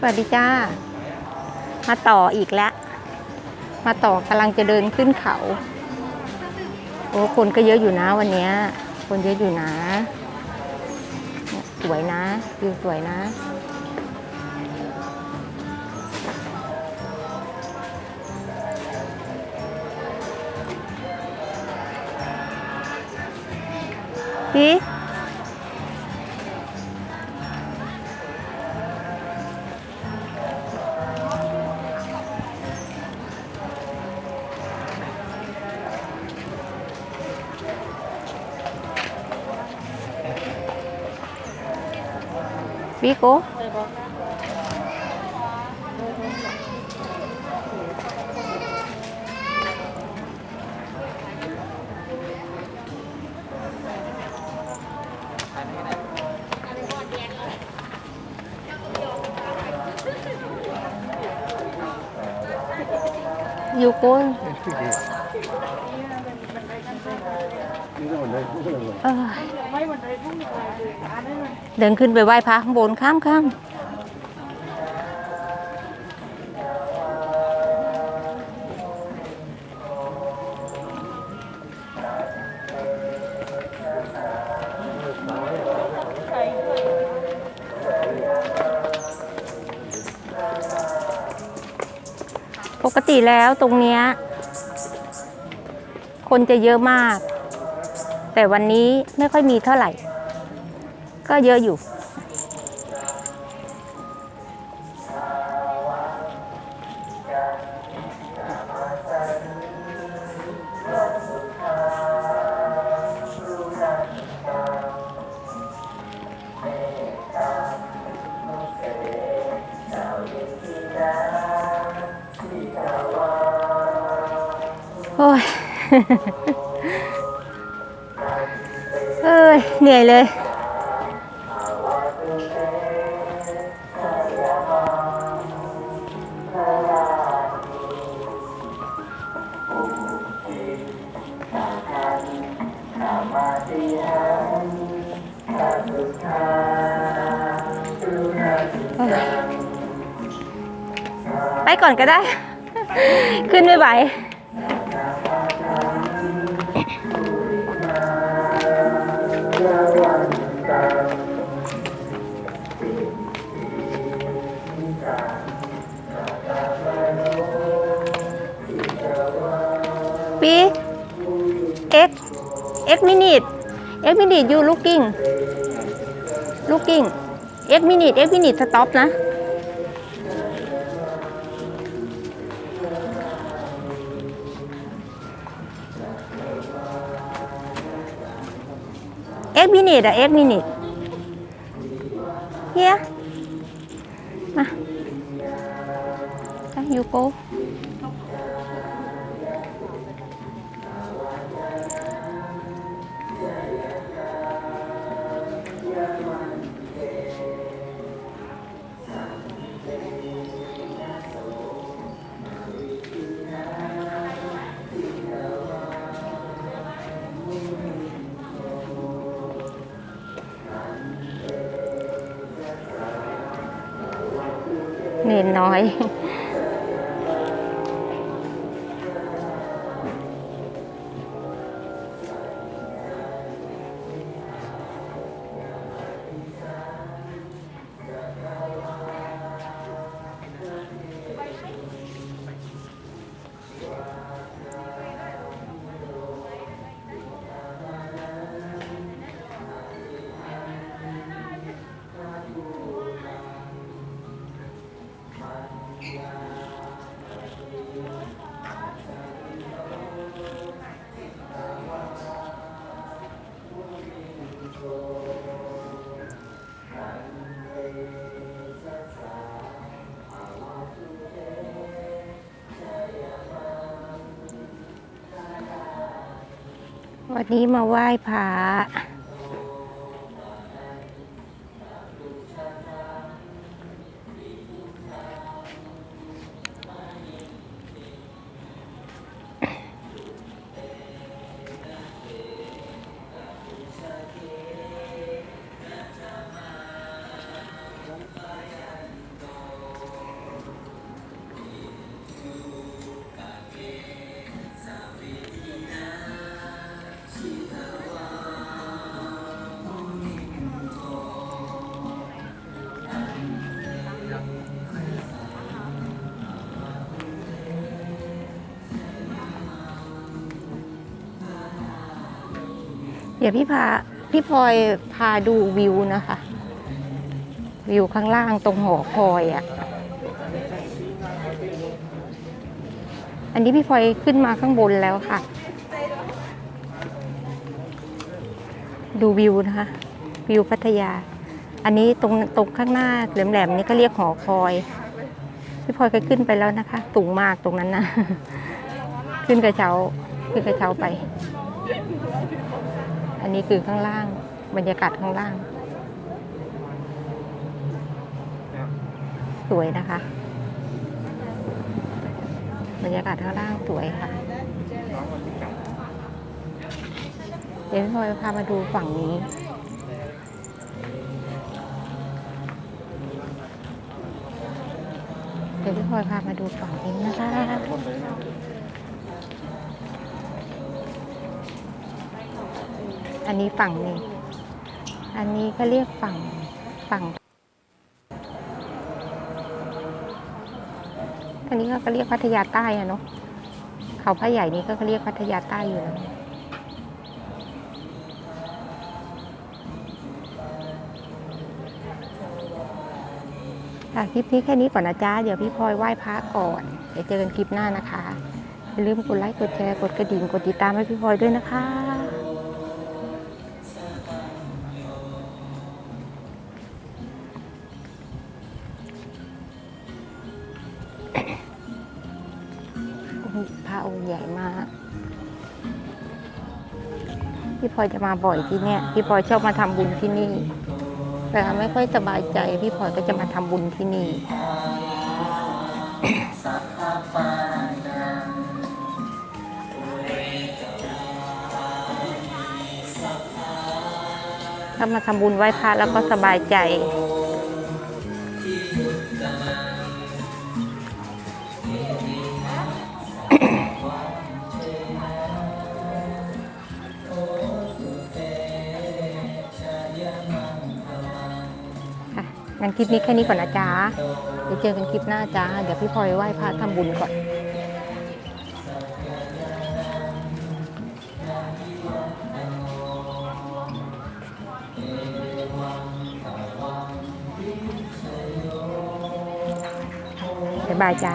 สวัสดีจ้า มาต่ออีกแล้ว มาต่อกำลังจะเดินขึ้นเขา โอ้คนก็เยอะอยู่นะวันนี้ คนเยอะอยู่นะ สวยนะวิวสวยนะ พี่ พี่โกอยู่โกน เอ้ยเดินขึ้นไปไหว้พระข้างบนข้ามข้ามปกติแล้วตรงเนี้ยคนจะเยอะมาก แต่วันนี้ไม่ค่อยมีเท่าไหร่ ก็เยอะอยู่ โอ้ย ยเหนื่อยเลย ไปก่อนก็ได้ ขึ้นไม่ไหว ปีเอ็กเอ็กมินิทเอ็กมินิทยูลูกกิ้งลูกกิ้งเอ็กมินิทเอ็กมินิทสต็อปนะเอ็กมินิทอะเอ็กมินิทเฮียมายูโก น้อย วันนี้มาไหว้พระ เดี๋ยวพี่พาพี่พลอยพาดูวิวนะคะ วิวข้างล่างตรงหอคอยอะ่ะ อันนี้พี่พลอยขึ้นมาข้างบนแล้วค่ะ ดูวิวนะคะ วิวพัทยา อันนี้ตรงตรงข้างหน้าแหลมๆนี่ก็เรียกหอคอย พี่พลอยเคยขึ้นไปแล้วนะคะสูงมากตรงนั้นนะขึ้นกระเช้าขึ้นกระเช้าไป อันนี้คือข้างล่าง บรรยากาศข้างล่าง สวยนะคะ บรรยากาศข้างล่างสวยค่ะ เดี๋ยวพี่พลอยพามาดูฝั่งนี้เดี๋ยวพี่พลอยพามาดูฝั่งนี้นะคะ อันนี้ฝั่งนี้ อันนี้ก็เรียกฝั่งฝั่ง อันนี้ก็เรียกพัทยาใต้อะเนาะ เขาพระใหญ่นี้ก็เรียกพัทยาใต้อยู่แล้วค่ะคลิปนี้แค่นี้ก่อนนะจ๊ะ เดี๋ยวพี่พลอยไหว้พระก่อน เดี๋ยวเจอกันคลิปหน้านะคะ อย่าลืมกดไลค์ กดแชร์ กดกระดิ่ง กดติดตามให้พี่พลอยด้วยนะคะ ใหญ่มาก พี่พลอยจะมาบ่อยที่เนี่ยพี่พลอยชอบมาทำบุญที่นี่แต่ไม่ค่อยสบายใจ พี่พลอยก็จะมาทำบุญที่นี่ถ้ามาทำบุญไหว้พระแล้วก็สบายใจ งั้นคลิปนี้แค่นี้ก่อนนะจ๊ะเดี๋ยวเจอกันคลิปหน้าจ้า เดี๋ยวพี่พลอยไหว้พระทำบุญก่อนบ๊ายบายจ้า